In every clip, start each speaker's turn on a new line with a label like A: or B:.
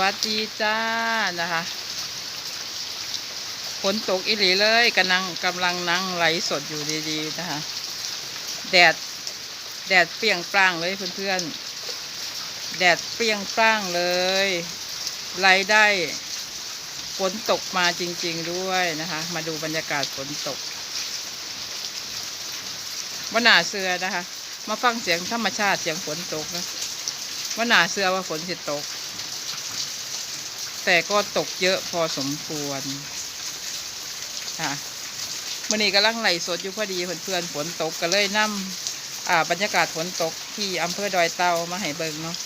A: วัสดีจ้านะคะฝนตกอีหลีเลยกำลังกำลังนั่งไหลสดอยู่ดีๆนะคะ แดด แดดเปรี้ยงปร้างเลยเพื่อนๆ แดดเปรี้ยงปร้างเลยไล่ได้ฝนตกมาจริง ๆด้วยนะคะ มาดูบรรยากาศฝนตกว่าหนาเสือนะคะ มาฟังเสียงธรรมชาติเสียงฝนตกนะว่าหนาเสือว่าฝนจะตก แต่ก็ตกเยอะพอสมควรค่ะมื่อนี้กำลังไหลสดอยู่พอดีเพื่อนๆฝนตกก็เลยนำอ่าบรรยากาศฝนตกที่อำเภอดอยเตามาให้เบิงเนาะ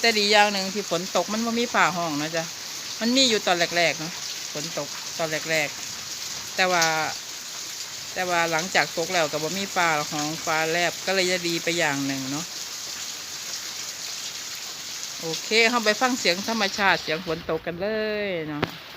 A: แต่ดีอย่างหนึ่งที่ฝนตกมันไม่มีฝ่าห้องนะจ๊ะมันมีอยู่ตอนแรกๆเนาะฝนตกตอนแรกๆ แต่ว่าแต่ว่าหลังจากตกแล้วกับว่ามีฟ้าของฟ้าแลบก็เลยจะดีไปอย่างหนึ่งเนาะ โอเคเข้าไปฟังเสียงธรรมชาติเสียงฝนตกกันเลยเนาะ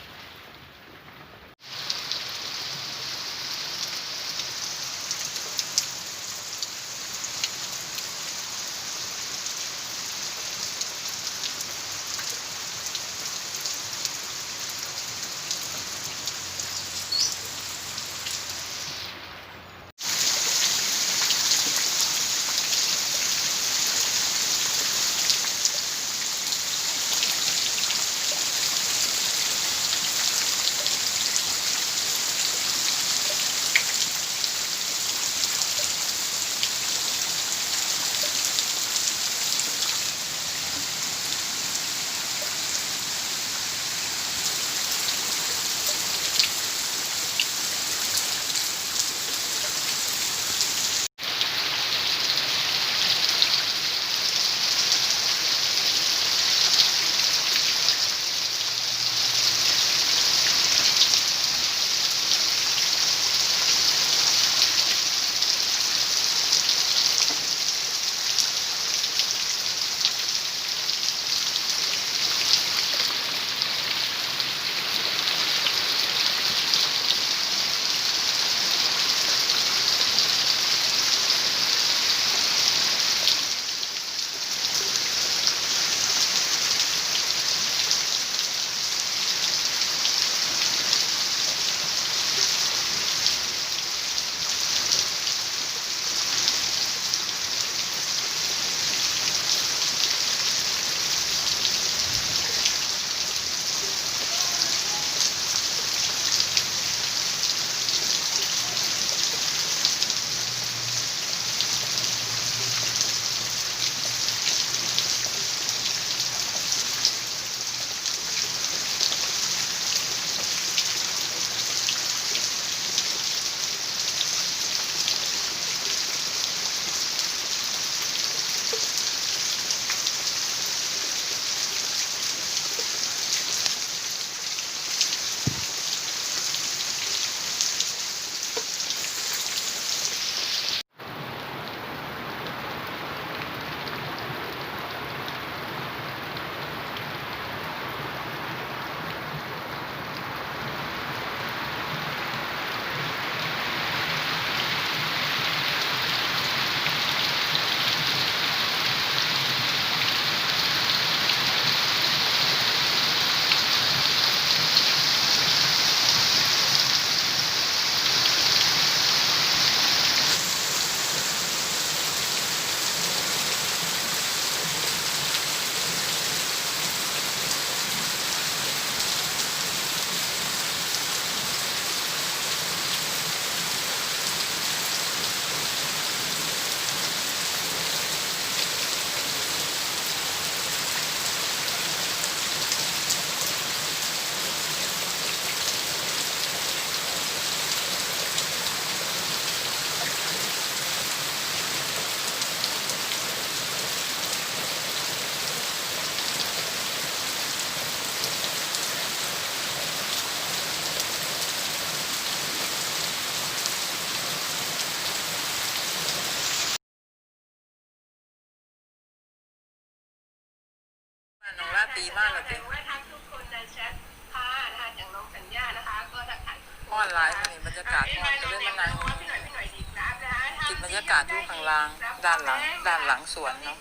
A: น้องลาตีมากเลย
B: แต่ว่าทักทุกคนในแชทค่ะนะคะอย่างน้องสัญญานะคะก็ทักทาย
A: ห้อนไลฟ์นี่บรรยากาศห้อนจะเล่นมานาน
B: พี่หน่อยพี่หน่อยดีครับนะคะ
A: กินบรรยากาศอยู่ข้างล่าง ด้านหลัง ด้านหลังสวนเนาะ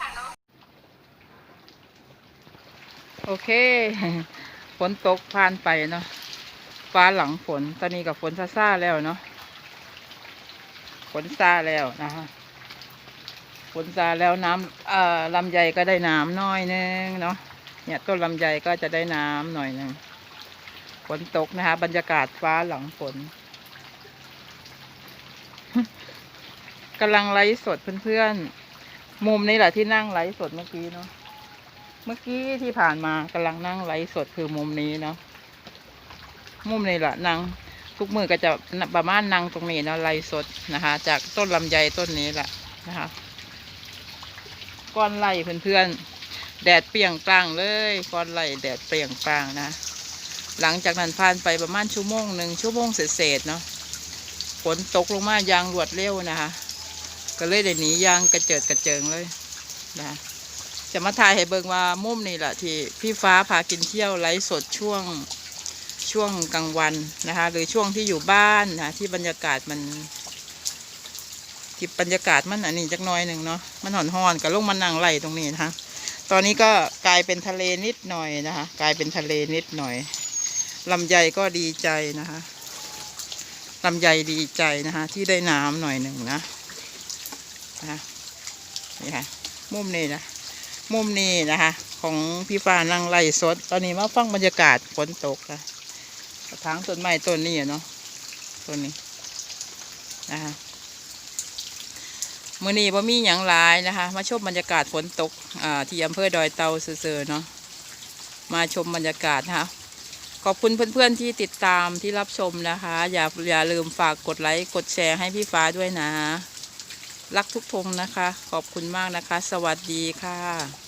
A: โอเคฝนตกผ่านไปเนาะฟ้าหลังฝนตอนนี้กับฝนซาซาๆแล้วเนาะฝนซาแล้วนะคะฝนซาแล้วน้ำเอ่อลำไยก็ได้น้ำน้อยนึงเนาะ เนี่ยต้นลำไยก็จะได้น้ำหน่อยนึงฝนตกนะคะ บรรยากาศฟ้าหลังฝนกำลังไลฟ์สดเพื่อนๆ มุมนี้แหละที่นั่งไลฟ์สดเมื่อกี้เนาะ เมื่อกี้ที่ผ่านมากำลังนั่งไลฟ์สดคือมุมนี้เนาะ มุมนี้แหละนั่งทุกมือก็จะประมาณนั่งตรงนี้เนาะไลฟ์สดนะคะ จากต้นลำไยต้นนี้แหละนะคะ ก้อนไล่เพื่อนๆ แดดเปรียงปรางเลยก้อนไหลแดดเปรียงปรางนะ หลังจากนั้นผ่านไปประมาณชั่วโมงหนึ่งชั่วโมงเศษๆเนาะฝนตกลงมายางรวดเร็วนะคะ ก็เลยได้หนียางกระเจิดกระเจิงเลยนะจะมาถ่ายให้เบิงว่ามุมนี่แหละที่พี่ฟ้าพากินเที่ยวไลฟ์สดช่วงช่วงกลางวันนะคะหรือช่วงที่อยู่บ้านนะที่บรรยากาศมันที่บรรยากาศมันอันนี้จักหน้อยหนึ่งเนาะมันห่อนหอนกับลงมานั่งไหลตรงนี้นะคะ อนนี้ก็กลายเป็นทะเลนิดหน่อยนะคะ กลายเป็นทะเลนิดหน่อยลำไยก็ดีใจนะคะลำไยดีใจนะคะ ที่ได้น้ำหน่อยหนึ่งนะนะนี่ค่ะมุมนี้นะมุมนี้นะคะ ของพี่ฟ้านั่งไล่สด ตอนนี้มาฟังบรรยากาศฝนตกนะกระถางต้นไม้ต้นนี้อะเนาะต้นนี้นะคะ มื่อนี้บ่มีหยังหลายนะคะ มาชมบรรยากาศฝนตกที่อำเภอดอยเตาเสือๆเนาะมาชมบรรยากาศนะคะขอบคุณเพื่อนๆที่ติดตามที่รับชมนะคะ อย่าอย่าลืมฝากกดไลค์กดแชร์ให้พี่ฟ้าด้วยนะ รักทุกทงนะคะ ขอบคุณมากนะคะ สวัสดีค่ะ